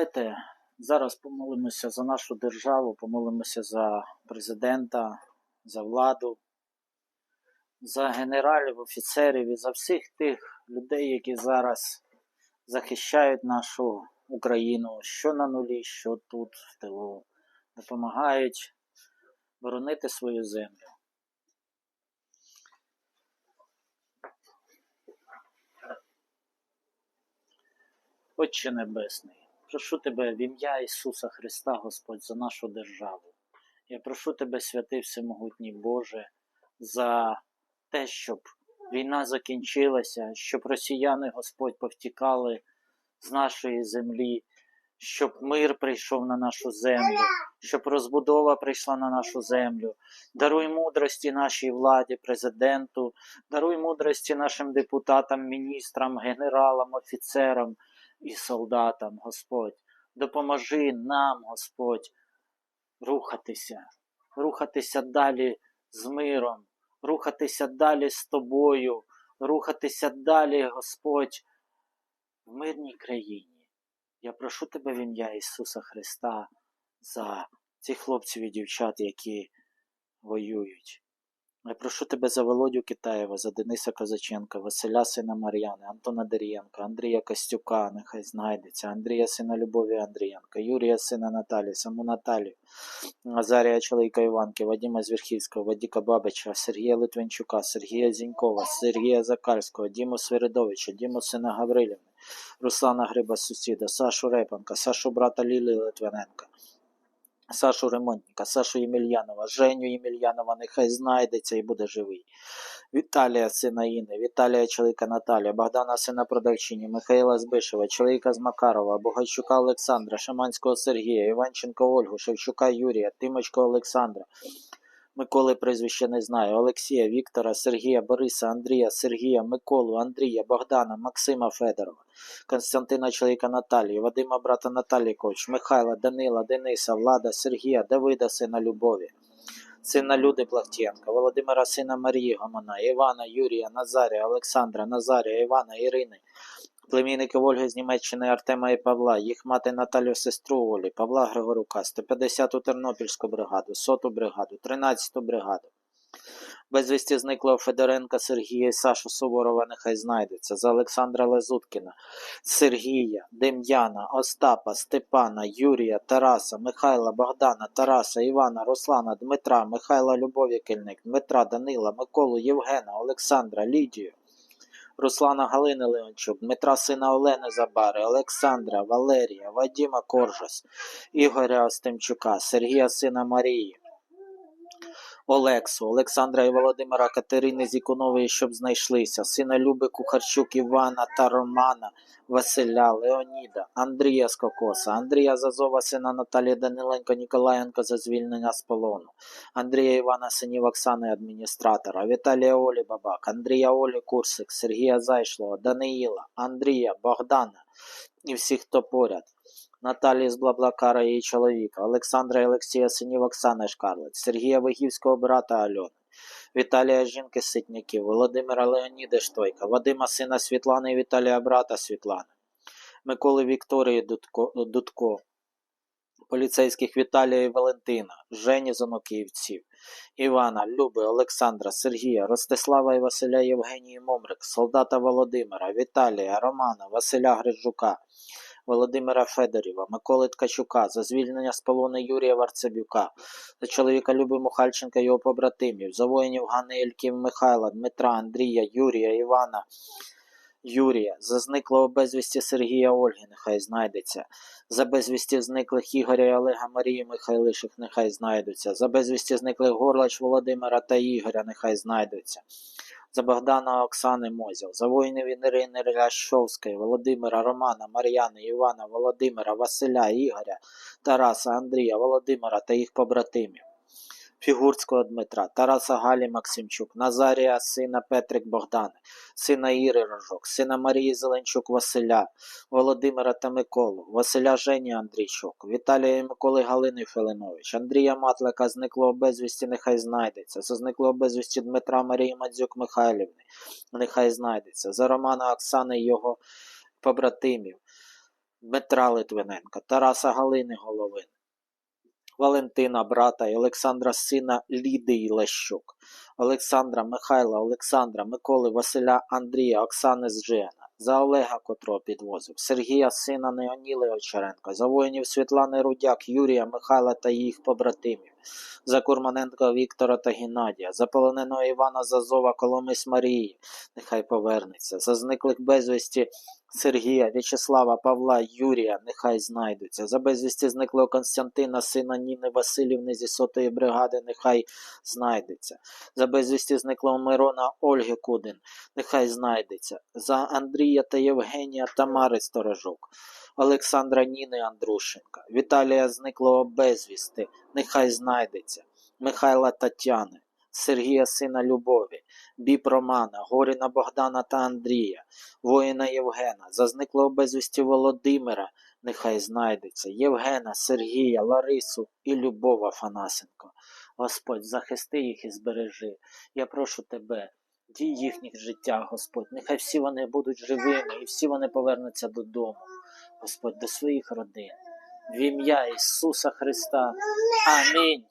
Давайте зараз помолимося за нашу державу, помолимося за президента, за владу, за генералів, офіцерів і за всіх тих людей, які зараз захищають нашу Україну, що на нулі, що тут, в тилу, допомагають боронити свою землю. Отче Небесний, прошу Тебе в ім'я Ісуса Христа, Господь, за нашу державу. Я прошу Тебе, святий Всемогутній Боже, за те, щоб війна закінчилася, щоб росіяни, Господь, повтікали з нашої землі, щоб мир прийшов на нашу землю, щоб розбудова прийшла на нашу землю. Даруй мудрості нашій владі, президенту, даруй мудрості нашим депутатам, міністрам, генералам, офіцерам і солдатам, Господь. Допоможи нам, Господь, рухатися, рухатися далі з миром, рухатися далі з тобою, рухатися далі, Господь, в мирній країні. Я прошу тебе в ім'я Ісуса Христа за цих хлопців і дівчат, які воюють. Я прошу тебе за Володю Китаєва, за Дениса Козаченка, Василя сина Мар'яни, Антона Дерієнка, Андрія Костюка, нехай знайдеться, Андрія сина Любові Андрієнка, Юрія сина Наталі, саму Наталію, Назарія Чоловіка Іванки, Вадима Звірхівського, Вадіка Бабича, Сергія Литвинчука, Сергія Зінькова, Сергія Закальського, Діму Свиридовича, Діму сина Гаврилівни, Руслана Гриба сусіда, Сашу Репанка, Сашу брата Лілі Литвиненка. Сашу Ремонтника, Сашу Ємельянова, Женю Ємельянова, нехай знайдеться і буде живий. Віталія сина Інни, Віталія чоловіка Наталія, Богдана сина Продавчині, Михайла Збишева, чоловіка з Макарова, Богачука Олександра, Шаманського Сергія, Іванченко Ольгу, Шевчука Юрія, Тимочка Олександра. Миколи прізвище не знаю, Олексія, Віктора, Сергія, Бориса, Андрія, Сергія, Миколу, Андрія, Богдана, Максима Федорова, Константина чоловіка Наталії, Вадима брата Наталії Коч, Михайла, Данила, Дениса, Влада, Сергія, Давида, сина Любові, сина Люди Плахтєнка, Володимира, сина Марії Гомона, Івана, Юрія, Назарія, Олександра, Назарія, Івана, Ірини, племінників Ольги з Німеччини Артема і Павла, їх мати Наталю сестру Олі, Павла Григорука, 150-ту Тернопільську бригаду, 100-ту бригаду, 13-ту бригаду. Безвісті зниклого Федоренка Сергія і Сашу Суворова нехай знайдеться, за Олександра Лезуткіна, Сергія, Дем'яна, Остапа, Степана, Юрія, Тараса, Михайла, Богдана, Тараса, Івана, Руслана, Дмитра, Михайла Любові Кельник, Дмитра, Данила, Миколу, Євгена, Олександра, Лідію. Руслана Галини Леончук, Дмитра сина Олени Забари, Олександра, Валерія, Вадіма Коржас, Ігоря Остимчука, Сергія сина Марії, Олексу, Олександра і Володимира Катерини Зікунової, щоб знайшлися, сина Люби Кухарчук, Івана та Романа, Василя, Леоніда, Андрія Скокоса, Андрія Зазова, сина Наталії Даниленко Ніколаєнко за звільнення з полону, Андрія Івана синів Оксани адміністратора, Віталія Олі Бабак, Андрія Олі Курсик, Сергія Зайшлого, Даниїла, Андрія, Богдана і всіх, хто поряд. Наталії з Блаблакара її чоловіка, Олександра і Олексія синів Оксани Шкарлець, Сергія Вигівського брата Альони, Віталія жінки Ситняків, Володимира Леоніда Штойка, Вадима сина Світлани і Віталія брата Світлани, Миколи Вікторії Дудко, Дудко поліцейських Віталія і Валентина, Жені Занокіївців, Івана, Люби, Олександра, Сергія, Ростислава і Василя Євгенії Момрик, солдата Володимира, Віталія, Романа, Василя Грижука, Володимира Федорєва, Миколи Ткачука, за звільнення з полону Юрія Варцебюка, за чоловіка Люби Мухальченка його побратимів, за воїнів Ганни Ельків Михайла, Дмитра, Андрія, Юрія, Івана, Юрія, за зниклого безвісті Сергія Ольги, нехай знайдеться, за безвісті зниклих Ігоря і Олега Марії Михайлиших, нехай знайдуться, за безвісті зниклих Горлач Володимира та Ігоря, нехай знайдуться. За Богдана Оксани Мозів, за воїнів Ірини Ряшовської, Володимира Романа, Мар'яни, Івана, Володимира, Василя, Ігоря, Тараса, Андрія, Володимира та їх побратимів. Фігурського Дмитра, Тараса Галі Максимчук, Назарія, сина Петрик Богдани, сина Іри Рожок, сина Марії Зеленчук Василя, Володимира та Миколу, Василя Жені Андрійчук, Віталія Миколи Галини Филинович, Андрія Матлика, зниклого безвісті, нехай знайдеться, за зниклого безвісті Дмитра Марії Мадзюк Михайлівни, нехай знайдеться, за Романа Оксани і його побратимів. Дмитра Литвиненка, Тараса Галини Головин, Валентина брата і Олександра сина Лідії Лещук, Олександра Михайла, Олександра, Миколи, Василя, Андрія, Оксани Зжена, за Олега, котрого підвозив, Сергія, сина Неоніли Очеренка, за воїнів Світлани Рудяк, Юрія, Михайла та їх побратимів, за Курманенка Віктора та Геннадія, за полоненого Івана Зазова, Коломис Марії, нехай повернеться, за зниклих безвісті Сергія, В'ячеслава, Павла, Юрія, нехай знайдуться, за безвісті зниклого Константина, сина Ніни Васильівни зі сотої бригади, нехай знайдеться, за безвісті зниклого Мирона Ольги Кудин, нехай знайдеться, за Андрія та Євгенія Тамари Сторожук, Олександра Ніни Андрушенка, Віталія зниклого безвісти, нехай знайдеться, Михайла Тетяни, Сергія сина Любові, Біп Романа, Горіна Богдана та Андрія, воїна Євгена, за зниклого безвісті Володимира, нехай знайдеться, Євгена, Сергія, Ларису і Любов Афанасенко. Господь, захисти їх і збережи. Я прошу тебе, дій їхніх життя, Господь. Нехай всі вони будуть живими і всі вони повернуться додому, Господь, до своїх родин. В ім'я Ісуса Христа. Амінь.